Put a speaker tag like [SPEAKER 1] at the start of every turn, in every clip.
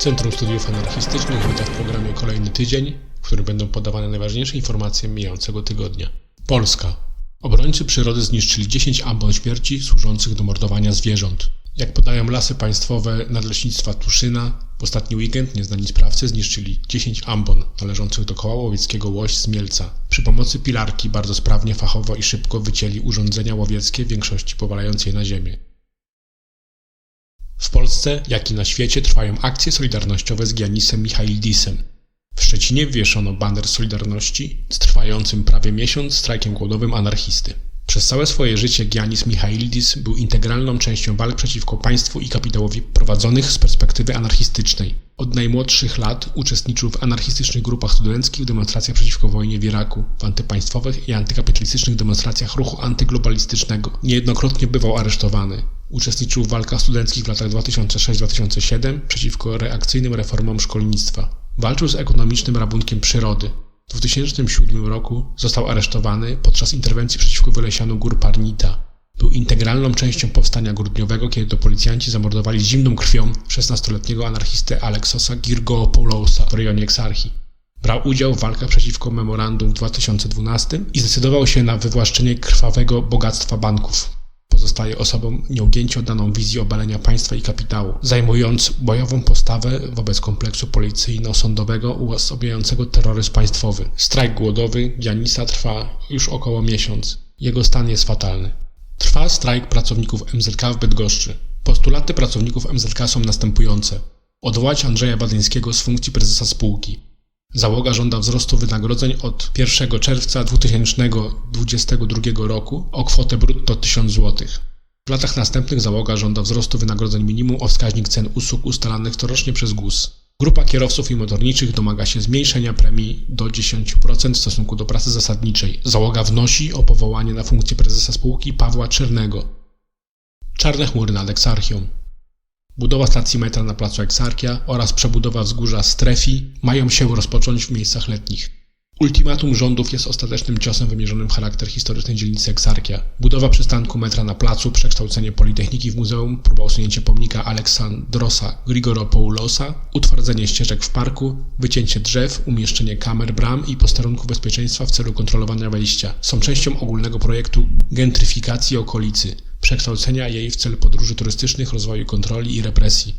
[SPEAKER 1] Centrum Studiów Anarchistycznych wita w programie kolejny tydzień, w którym będą podawane najważniejsze informacje mijającego tygodnia. Polska. Obrońcy przyrody zniszczyli 10 ambon śmierci służących do mordowania zwierząt. Jak podają lasy państwowe nadleśnictwa Tuszyna, w ostatni weekend nieznani sprawcy zniszczyli 10 ambon należących do koła łowieckiego Łoś z Mielca. Przy pomocy pilarki bardzo sprawnie, fachowo i szybko wycięli urządzenia łowieckie, większości powalając je na ziemię. W Polsce, jak i na świecie trwają akcje solidarnościowe z Giannisem Michailidisem. W Szczecinie wieszono baner Solidarności z trwającym prawie miesiąc strajkiem głodowym anarchisty. Przez całe swoje życie Giannis Michailidis był integralną częścią walk przeciwko państwu i kapitałowi prowadzonych z perspektywy anarchistycznej. Od najmłodszych lat uczestniczył w anarchistycznych grupach studenckich, demonstracjach przeciwko wojnie w Iraku, w antypaństwowych i antykapitalistycznych demonstracjach ruchu antyglobalistycznego. Niejednokrotnie bywał aresztowany. Uczestniczył w walkach studenckich w latach 2006-2007 przeciwko reakcyjnym reformom szkolnictwa. Walczył z ekonomicznym rabunkiem przyrody. W 2007 roku został aresztowany podczas interwencji przeciwko wylesianu gór Parnita. Był integralną częścią powstania grudniowego, kiedy to policjanci zamordowali zimną krwią 16-letniego anarchistę Aleksosa Girgopoulosa w rejonie Eksarchii. Brał udział w walkach przeciwko memorandum w 2012 i zdecydował się na wywłaszczenie krwawego bogactwa banków. Pozostaje osobą nieugięcie oddaną wizji obalenia państwa i kapitału, zajmując bojową postawę wobec kompleksu policyjno-sądowego uosabiającego terroryzm państwowy. Strajk głodowy Giannisa trwa już około miesiąc. Jego stan jest fatalny. Trwa strajk pracowników MZK w Bydgoszczy. Postulaty pracowników MZK są następujące. Odwołać Andrzeja Badyńskiego z funkcji prezesa spółki. Załoga żąda wzrostu wynagrodzeń od 1 czerwca 2022 roku o kwotę brutto 1000 zł. W latach następnych załoga żąda wzrostu wynagrodzeń minimum o wskaźnik cen usług ustalanych corocznie przez GUS. Grupa kierowców i motorniczych domaga się zmniejszenia premii do 10% w stosunku do pracy zasadniczej. Załoga wnosi o powołanie na funkcję prezesa spółki Pawła Czernego. Czarne chmury nad Eksarchią. Budowa stacji metra na placu Eksarkia oraz przebudowa wzgórza Strefi mają się rozpocząć w miejscach letnich. Ultimatum rządów jest ostatecznym ciosem wymierzonym w charakter historycznej dzielnicy Eksarkia. Budowa przystanku metra na placu, przekształcenie Politechniki w muzeum, próba usunięcia pomnika Aleksandrosa Grigoropoulosa, utwardzenie ścieżek w parku, wycięcie drzew, umieszczenie kamer, bram i posterunków bezpieczeństwa w celu kontrolowania wejścia są częścią ogólnego projektu gentryfikacji okolicy, przekształcenia jej w cel podróży turystycznych, rozwoju kontroli i represji.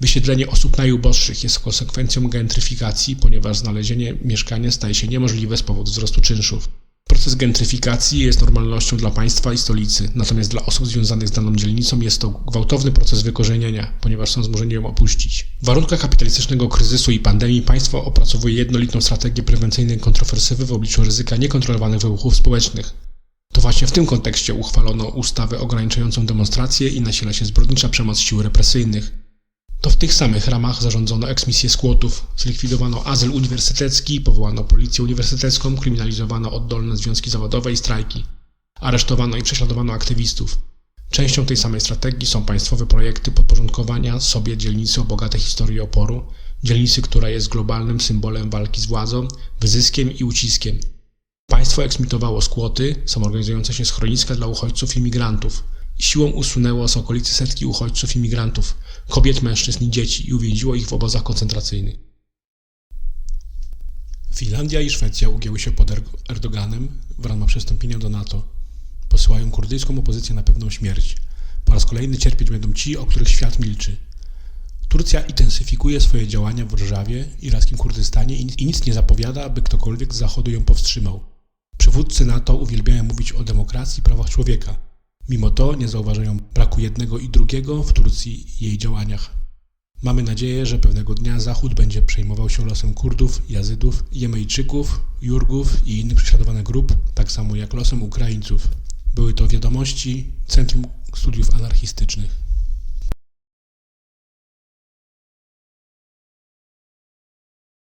[SPEAKER 1] Wysiedlenie osób najuboższych jest konsekwencją gentryfikacji, ponieważ znalezienie mieszkania staje się niemożliwe z powodu wzrostu czynszów. Proces gentryfikacji jest normalnością dla państwa i stolicy, natomiast dla osób związanych z daną dzielnicą jest to gwałtowny proces wykorzenienia, ponieważ są zmuszeni ją opuścić. W warunkach kapitalistycznego kryzysu i pandemii państwo opracowuje jednolitą strategię prewencyjnej kontrofersywy w obliczu ryzyka niekontrolowanych wybuchów społecznych. To właśnie w tym kontekście uchwalono ustawę ograniczającą demonstracje i nasila się zbrodnicza przemoc sił represyjnych. To w tych samych ramach zarządzono eksmisję skłotów, zlikwidowano azyl uniwersytecki, powołano policję uniwersytecką, kryminalizowano oddolne związki zawodowe i strajki. Aresztowano i prześladowano aktywistów. Częścią tej samej strategii są państwowe projekty podporządkowania sobie dzielnicy o bogatej historii oporu, dzielnicy, która jest globalnym symbolem walki z władzą, wyzyskiem i uciskiem. Państwo eksmitowało skłoty, samorganizujące się schroniska dla uchodźców i migrantów. Siłą usunęło z okolicy setki uchodźców i migrantów, kobiet, mężczyzn i dzieci i uwięziło ich w obozach koncentracyjnych. Finlandia i Szwecja ugięły się pod Erdoganem w ramach przystąpienia do NATO. Posyłają kurdyjską opozycję na pewną śmierć. Po raz kolejny cierpieć będą ci, o których świat milczy. Turcja intensyfikuje swoje działania w Rżawie, irackim Kurdystanie i nic nie zapowiada, aby ktokolwiek z Zachodu ją powstrzymał. Przywódcy NATO uwielbiają mówić o demokracji i prawach człowieka. Mimo to nie zauważają braku jednego i drugiego w Turcji i jej działaniach. Mamy nadzieję, że pewnego dnia Zachód będzie przejmował się losem Kurdów, Jazydów, Jemejczyków, Jurgów i innych prześladowanych grup, tak samo jak losem Ukraińców. Były to wiadomości Centrum Studiów Anarchistycznych.